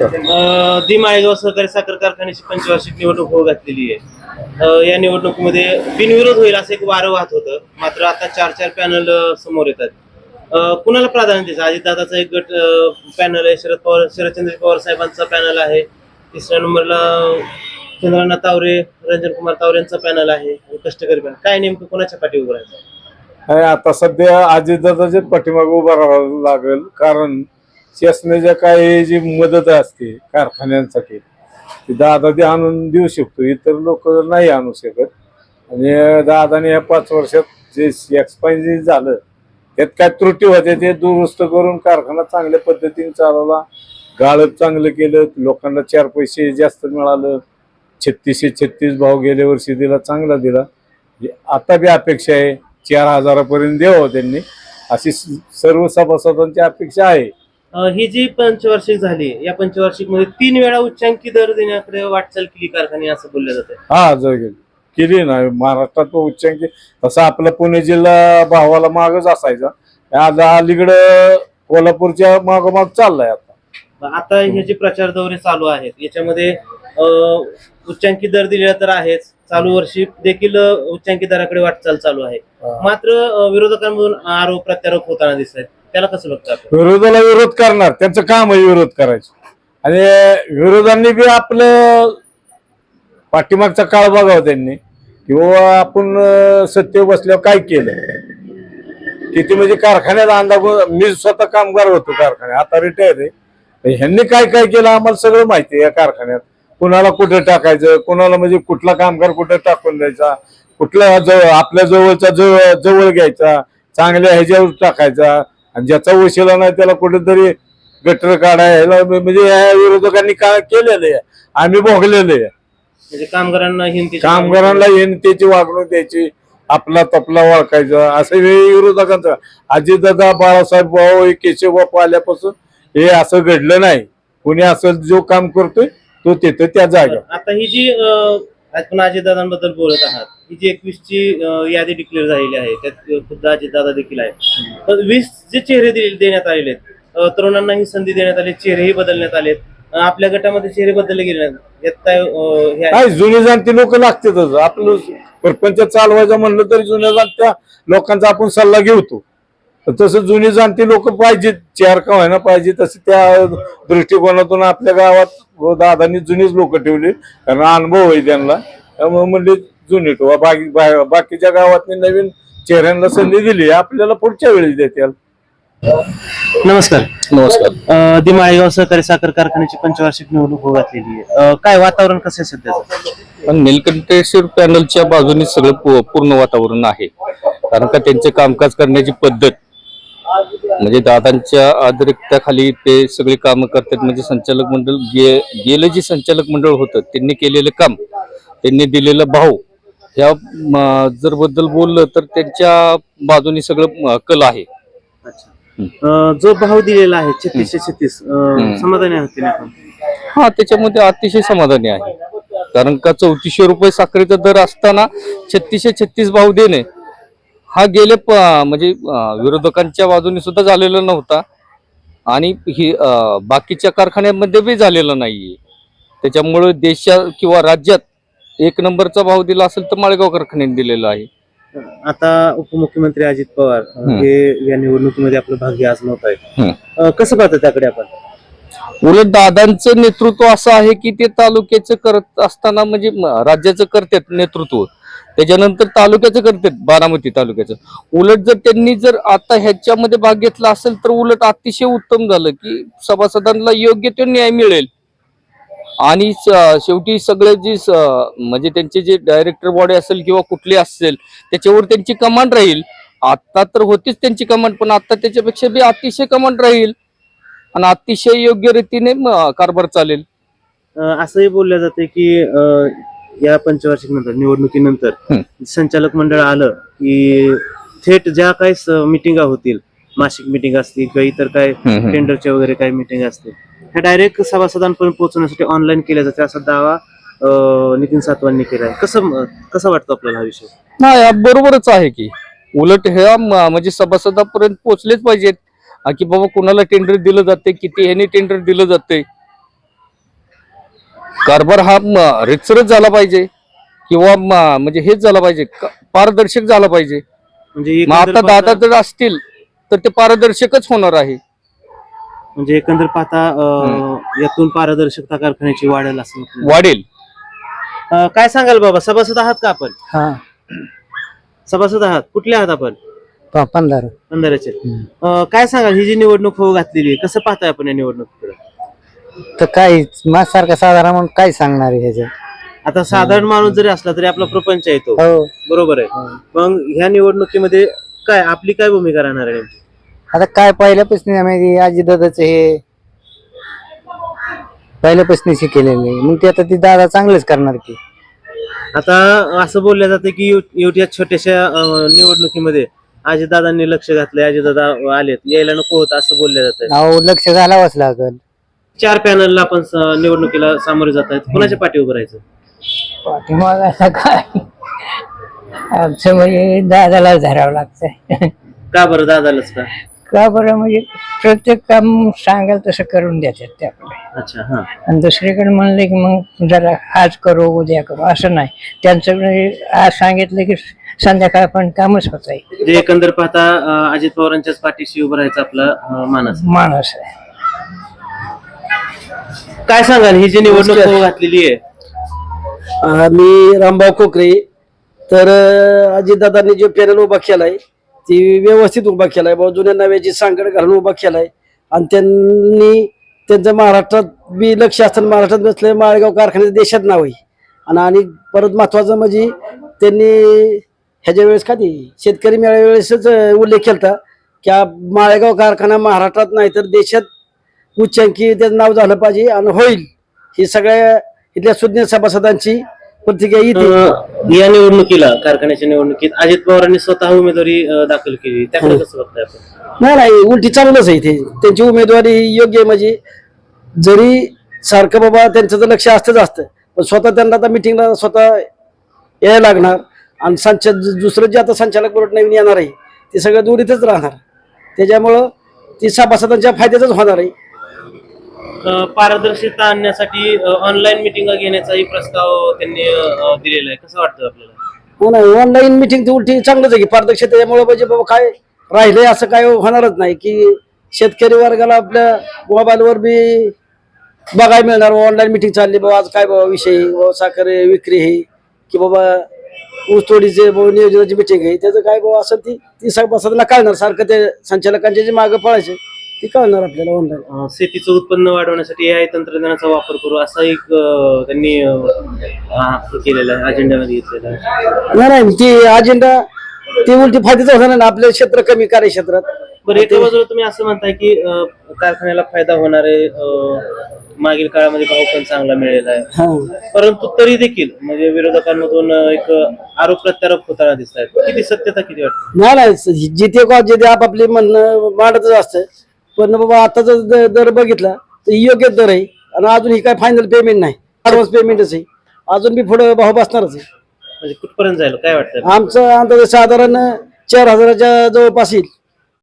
नमस्कार अ, दी माळेगाव सहकारी साखर कारखान्याची पंचवार्षिक निवडणूक होऊ घातलेली आहे. अ, या निवडणुकीमध्ये बिनविरोध होईल असं एक वारं वाहत होतं. मात्र आता चार चार पॅनल समोर येतात. अ, कुणाला प्राधान्य द्यायचं? अजितदादाचा एक गट पॅनल आहे. शरद पवार शरदचंद्र पवार साहेबांचा पॅनल आहे. तिसऱ्या नंबरला चंद्रनाथ तावरे रंजन कुमार तावरे यांचा पॅनल आहे. आणि कष्टकरी पॅनल. काय नेमकं कोणाच्या पाठी उभं राहायचं? आणि आता सध्या अजितदादाच्या पाठीमागे उभा राहावं लागेल. कारण शासनाच्या काही जी मदत असते कारखान्यांसाठी ती दादा ते आणून देऊ शकतो. इतर लोक नाही आणू शकत. आणि दादाने या पाच वर्षात जे एक्सपायरी झालं त्यात काय त्रुटी होत्या ते दुरुस्त करून कारखाना चांगल्या पद्धतीने चालवला. गाळप चांगलं केलं लोकांना चार पैसे जास्त मिळालं. छत्तीसशे छत्तीस भाव गेल्या वर्षी दिला चांगला दिला. आता बी अपेक्षा आहे चार हजारापर्यंत द्यावं त्यांनी. अशी सर्व सभासदांची अपेक्षा आहे. ही जी पंचवार्षिक झाली या पंचवार्षिकमध्ये तीन वेळा उच्चांकी दर देण्याकडे वाटचाल केली कारखाने असं बोललं जातं हा जर केली. ना महाराष्ट्रात उच्चांकी तसा आपला पुणे जिल्हा भावाला मागच असायचा. आज अलीकडं कोल्हापूरच्या मागोमाग चाललाय आता. आता हे जे प्रचार दौरे चालू आहेत याच्यामध्ये उच्चांकी दर दिलेला तर आहेच. चालू वर्षी देखील उच्चांकी दराकडे वाटचाल चालू आहे. मात्र विरोधकांमधून आरोप प्रत्यारोप होताना दिसत आहेत त्याला कसं बघता आपण? विरोधाला विरोध करणार त्यांचं काम आहे विरोध करायचं. आणि विरोधांनी बी आपलं पाठीमागचा काळ बघावा त्यांनी किंवा आपण अं, सत्तेवर बसल्यावर काय केलं? किती म्हणजे कारखान्यात अंदाज मी स्वतः कामगार होतो कारखान्यात आता रिटायर आहे. तर ह्यांनी काय काय केलं आम्हाला सगळं माहिती आहे या कारखान्यात. कुणाला कुठं टाकायचं कुणाला म्हणजे कुठला कामगार कुठं टाकून द्यायचा कुठला जवळ आपल्या जवळचा जवळ जवळ घ्यायचा चांगल्या ह्याच्यावर टाकायचा. आणि ज्याचा वशिला नाही त्याला कुठेतरी गटर काढायला म्हणजे या विरोधकांनी काय केलेलं आहे? आम्ही भोगलेलं आहे. म्हणजे कामगारांना हिंदी कामगारांना त्याची वागणूक द्यायची आपला तपला ओळखायचा असं हे विरोधकांचं. अजितदादा बाळासाहेब भाऊ केशव बापू आल्यापासून हे असं घडलं नाही. कुणी असं जो काम करतोय तो तिथं त्या जागा आता ही जी आपण अजितदादांबद्दल बोलत आहात ही जी एकवीसची यादी डिक्लेअर झालेली आहे. त्यात खुद्द दादा देखील आहे. तर वीस जे चेहरे देण्यात आलेले आहेत. तरुणांना ही संधी देण्यात आली चेहरेही बदलण्यात आलेत. आपल्या गटामध्ये चेहरे बदलले गेले नाहीत. यात काय हे जुनी लोक लागतातच आपलं परपंच चालवायचं म्हणलं तरी जुन्या जाणत्या लोकांचा आपण सल्ला घेऊतो. तसं जुनी जाणते लोक पाहिजेत. चार का व्हायला पाहिजे तसे त्या दृष्टिकोनातून आपल्या गावात दादांनी जुनीच लोक ठेवले. कारण अनुभव आहे त्यांना. त्यामुळे म्हणले जुनी ठेवा. बाकी बा- बाकीच्या गावातनी नवीन चेहऱ्यांना संधी दिली आपल्याला पुढच्या वेळी देतील. नमस्कार. नमस्कार. अ, दी माळेगाव सहकारी साखर कारखान्याची पंचवार्षिक निवडणूक होऊ घातलेली आहे. अ, काय वातावरण कसं आहे सध्याचं पण निलकंठेश्वर पॅनलच्या बाजूने सगळं पू- पूर्ण वातावरण आहे. कारण का त्यांचे कामकाज करण्याची पद्धत म्हणजे दादांच्या अतिरिक्ताखाली ते सगळे काम करतात. म्हणजे संचालक मंडळ गे गेलं जे संचालक मंडळ होतं त्यांनी केलेलं काम त्यांनी दिलेला भाव म, जर बद्दल बोललं तर त्यांच्या बाजूने सगळं कल आहे. जो भाव दिलेला आहे छत्तीसशे छत्तीस. समाधानी आहात? हा त्याच्यामध्ये अतिशय समाधानी आहे. कारण का चौतीसशे रुपये साखरेचा दर असताना छत्तीसशे छत्तीस भाव देणे हा गेले म्हणजे विरोधकांच्या बाजूने सुद्धा झालेला नव्हता. आणि ही बाकीच्या कारखान्यामध्ये बी झालेला नाहीये. त्याच्यामुळे देशात किंवा राज्यात एक नंबरचा भाव दिला असेल तर माळेगाव कारखान्याने दिलेला आहे. आता उपमुख्यमंत्री अजित पवार. हे. या निवडणुकीमध्ये आपलं भाग्य आजमावत आहेत कसं पाहतं त्याकडे आपण? उलट दादांचं नेतृत्व असं आहे की ते तालुक्याचं करत असताना म्हणजे राज्याचं करतात नेतृत्व. त्याच्यानंतर तालुक्याचं करतात बारामती तालुक्याचं. उलट जर त्यांनी जर आता ह्याच्यामध्ये भाग घेतला असेल तर उलट अतिशय उत्तम झालं की सभासदांना योग्य तो न्याय मिळेल. आणि शेवटी सगळे जे म्हणजे त्यांचे जे डायरेक्टर बॉडी असेल किंवा कुठली असेल त्याच्यावर त्यांची कमांड राहील. आता तर होतीच त्यांची कमांड पण आता त्याच्यापेक्षा बी अतिशय कमांड राहील. आणि अतिशय योग्य रीतीने कारभार चालेल. असंही बोललं जाते की या पंचवार्षिक नंतर निवडणुकीनंतर. संचालक मंडळ आलं की थेट ज्या काही मिटिंगा होतील मासिक मिटिंग असतील किंवा इतर काय हम्म. टेंडरच्या वगैरे काही मिटिंग असतील. ह्या डायरेक्ट सभासदांपर्यंत पोहोचवण्यासाठी ऑनलाईन केल्या जाते. असा दावा अ, नितीन सातवांनी केला आहे. कसं कसं वाटतं आपल्याला हा विषय? नाही हा बरोबरच आहे की. उलट ह्या म- म्हणजे सभासदापर्यंत पोहोचलेच पाहिजेत. की बाबा कुणाला टेंडर दिलं जाते किती ह्याने टेंडर दिलं जाते कारभार हा म- रितसरच झाला पाहिजे. किंवा म- म्हणजे हेच झाला पाहिजे. क- पारदर्शक झाला पाहिजे. म्हणजे मग आता दादा पाहता- जर असतील तर ते पारदर्शकच होणार आहे. म्हणजे एकंदर पाहता अं, यातून पारदर्शकता कारखान्याची वाढेल असं म्हटलं. वाढेल. अं, काय सांगाल बाबा? सभासद आहात का आपण? हा. सभासद आहात. कुठले आहात आपण? अंधाराचे अं, काय सांगाल? ही जी निवडणूक होऊ घातलेली आहे कसं पाहताय आपण या निवडणुकीकडे? तर काय माझ्यासारखा साधारण म्हणून काय सांगणार आहे ह्याच्यात आता साधारण माणूस जरी असला तरी आपला प्रपंच येतो हो. बरोबर आहे. मग ह्या निवडणुकीमध्ये काय आपली काय भूमिका राहणार आहे नेमकी? आता काय पहिल्यापासून आम्ही आजी दादाचं हे पहिल्यापासून शिकेलेले मग ते आता ती दादा चांगलंच करणार की. आता असं बोललं जातं की एवढ्या छोट्याशा अं, निवडणुकीमध्ये दादांनी लक्ष घातलंय दादा आलेत यायला नको होतं असं बोललं जातं. अहो लक्ष घालावंच लागल. चार पॅनलला आपण स- निवडणुकीला सामोरे जात आहेत. कुणाच्या पाठी उभं राहायचं? काय? आमचं म्हणजे दादाला धरावं लागतंय. का बरं दादालाच का? का बरं? म्हणजे प्रत्येक काम सांगाल तसं करून देतात ते आपले अच्छा हा. आणि दुसरीकडे म्हणले की मग जरा आज करू उद्या करू असं नाही. त्यांचं म्हणजे आज सांगितलं की संध्याकाळ पण कामच होत आहे. जे एकंदर पाहता अं, अजित पवारांच्याच पाठीशी उभं राहायचं आपला अं, मानस. माणूस आहे. काय सांगाल? ही जी निवडणूक होऊ घातलेली आहे. अं, मी रामभाऊ कोकरे तर अं, अजितदादांनी जो पॅनल उभा केलाय ती व्यवस्थित उभा केलाय बाबा जुन्या नव्याची सांगड घालून उभा केलाय. आणि त्यांनी त्यांचं महाराष्ट्रात बी लक्ष असताना महाराष्ट्रात बसले माळेगाव कारखान्याचं देशात नाव आहे. आणि आणि परत महत्वाचं म्हणजे त्यांनी ह्याच्या वेळेस का शेतकरी मेळावेळेसच उल्लेख केला की माळेगाव कारखाना महाराष्ट्रात नाही तर देशात उच्चांकी त्याचं नाव झालं पाहिजे आणि होईल. ही सगळ्या इथल्या सुज्ञ सभासदांची प्रतिक्रिया येते. अं, या निवडणुकीला कारखान्याच्या निवडणुकीत अजित पवारांनी स्वतः उमेदवारी अं, दाखल केली. त्याकडे कसं बघताय आपण? नाही नाही उलटी चांगलंच आहे ते. त्यांची उमेदवारी योग्य आहे म्हणजे जरी सारखं बाबा त्यांचं तर लक्ष असतंच असतं. पण स्वतः त्यांना आता मिटिंगला स्वतः यायला लागणार. आणि संच दुसरं जे आता संचालक बोर्ड नवीन येणार आहे ते सगळं जोडीतच राहणार. त्याच्यामुळं ती सभासदांच्या फायद्याचंच होणार आहे. पारदर्शकता आणण्यासाठी ऑनलाईन मिटिंग घेण्याचाही प्रस्ताव त्यांनी दिलेला आहे. कसं वाटतं आपल्याला? हो नाही ऑनलाईन मिटिंग ती उलटी चांगलंच आहे की पारदर्शकता त्याच्यामुळे म्हणजे बाबा काय राहिले असं काय होणारच नाही की शेतकरी वर्गाला आपल्या मोबाईलवर बी बघायला मिळणार ऑनलाईन मिटिंग चालली बाबा आज काय बाबा विषय बाबा साखर विक्री हे की बाबा ऊसतोडीचे बाबा नियोजनाची मिटिंग आहे. त्याचं काय बाबा असं ती ती सगळं कळणार सारखं ते संचालकांचे जे मागं पळायचे. ती कळणार आपल्याला ऑनलाईन अं, शेतीचं उत्पन्न वाढवण्यासाठी एआय तंत्रज्ञानाचा वापर करू असा एक अं, त्यांनी अं, हा, केलेला आहे अजेंड्यामध्ये घेतलेला आहे. नाही नाही ती अजेंडा ती उलटी फायद्याचं होणार ना आपलं क्षेत्र कमी कार्यक्षेत्रात. बरं एका बाजूला तुम्ही असं म्हणताय की अं, कारखान्याला फायदा होणार आहे अं, मागील काळामध्ये भाव पण चांगला मिळालेला आहे. हा. परंतु तरी देखील म्हणजे विरोधकांमधून अं, एक आरोप प्रत्यारोप होताना दिसत आहेत किती सत्यता किती वाटते? नाही नाही जिथे का जिथे आपापले म्हणणं मांडतच असतं. पण बाबा आताचा दर बघितला तर योग्य दर आहे. आणि अजून ही काय फायनल पेमेंट नाही. ऍडव्हान्स पेमेंटच आहे. अजून बी पुढे भाव बसणारच आहे. म्हणजे कुठपर्यंत जाईल काय वाटतं? आमचं अंदाज साधारण चार हजाराच्या जवळपास येईल.